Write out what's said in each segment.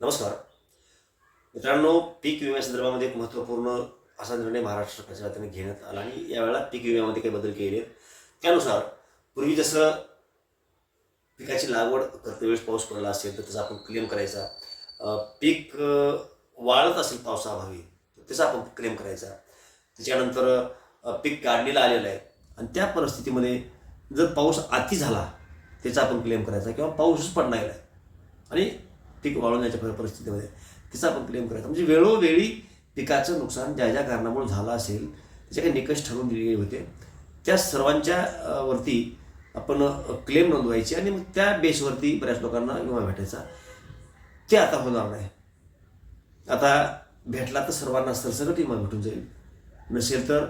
नमस्कार. मित्रांनो पीक विम्यासंदर्भामध्ये एक महत्त्वपूर्ण असा निर्णय महाराष्ट्र सरकारच्या वतीने घेण्यात आला आणि यावेळेला पीक विम्यामध्ये काही बदल केले आहेत त्यानुसार पूर्वी जसं पिकाची लागवड करते वेळेस पाऊस पडला असेल तर त्याचा आपण क्लेम करायचा. पीक वाळत असेल पावसाअभावी तर त्याचा आपण क्लेम करायचा. त्याच्यानंतर पीक काढणीला आलेलं आहे. आणि त्या परिस्थितीमध्ये जर पाऊस अति झाला त्याचा आपण क्लेम करायचा किंवा पाऊसच पडणार आहे आणि पीक वाळून जायच्या परिस्थितीमध्ये. तिचा आपण क्लेम करायचा म्हणजे वेळोवेळी पिकाचं नुकसान ज्या ज्या कारणामुळे झालं असेल त्याचे काही निकष ठरवून दिलेले होते. त्या सर्वांच्या वरती आपण क्लेम नोंदवायची आणि मग त्या बेसवरती बऱ्याच लोकांना विमा भेटायचा. ते आता होणार नाही. आता भेटला तर सर्वांना सरसकट विमा भेटून जाईल. नसेल तर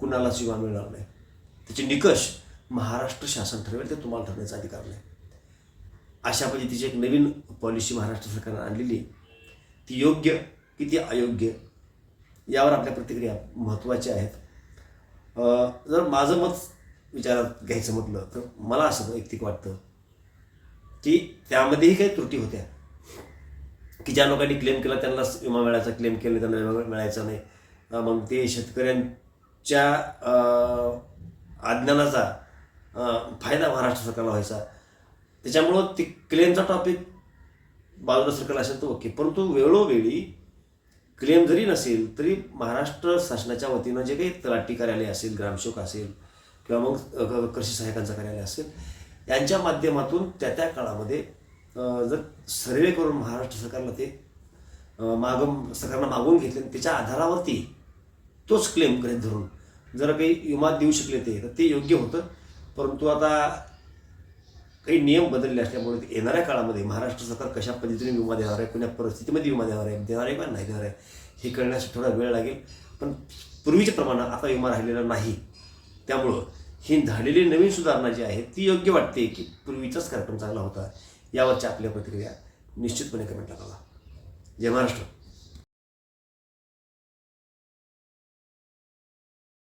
कुणालाच विमा मिळणार नाही. त्याचे निकष महाराष्ट्र शासन ठरवेल ते तुम्हाला ठरण्याचा अधिकार नाही. अशा पद्धतीची एक नवीन पॉलिसी महाराष्ट्र सरकारने आणलेली आहे. ती योग्य की ती अयोग्य यावर आपल्या प्रतिक्रिया महत्त्वाच्या आहेत. जर माझं मत विचारात घ्यायचं म्हटलं तर मला असं वैयक्तिक वाटतं की त्यामध्येही काही त्रुटी होत्या. की ज्या लोकांनी क्लेम केला त्यांना विमा मिळायचा क्लेम केला त्यांना विमा मिळायचा नाही. मग ते शेतकऱ्यांच्या अज्ञानाचा फायदा महाराष्ट्र सरकारला व्हायचा. त्याच्यामुळं ती क्लेमचा टॉपिक बाजूला सरकारला असेल तर ओके परंतु वेळोवेळी क्लेम जरी नसेल तरी महाराष्ट्र शासनाच्या वतीनं जे काही तलाठी कार्यालय असेल ग्रामसेवक असेल किंवा मग कृषी सहाय्यकांचं कार्यालय असेल यांच्या माध्यमातून त्या त्या काळामध्ये जर सर्वे करून महाराष्ट्र सरकारला ते मागम सरकारनं मागवून घेतले आणि त्याच्या आधारावरती तोच क्लेम गृहीत धरून जर काही विमा देऊ शकले ते तर ते योग्य होतं. परंतु आता काही नियम बदलले असल्यामुळे येणाऱ्या काळामध्ये महाराष्ट्र सरकार कशा पद्धतीने विमा देणार आहे कोणत्या परिस्थितीमध्ये विमा देणार आहे देणार आहे का नाही देणार आहे हे कळण्यास थोडा वेळ लागेल. पण पूर्वीच्या प्रमाणात आता विमा राहिलेला नाही. त्यामुळं ही झालेली नवीन सुधारणा जी आहे ती योग्य वाटते की पूर्वीचाच कार्यक्रम चांगला होता यावरच्या आपल्या प्रतिक्रिया निश्चितपणे कमेंटला कळवा जय महाराष्ट्र.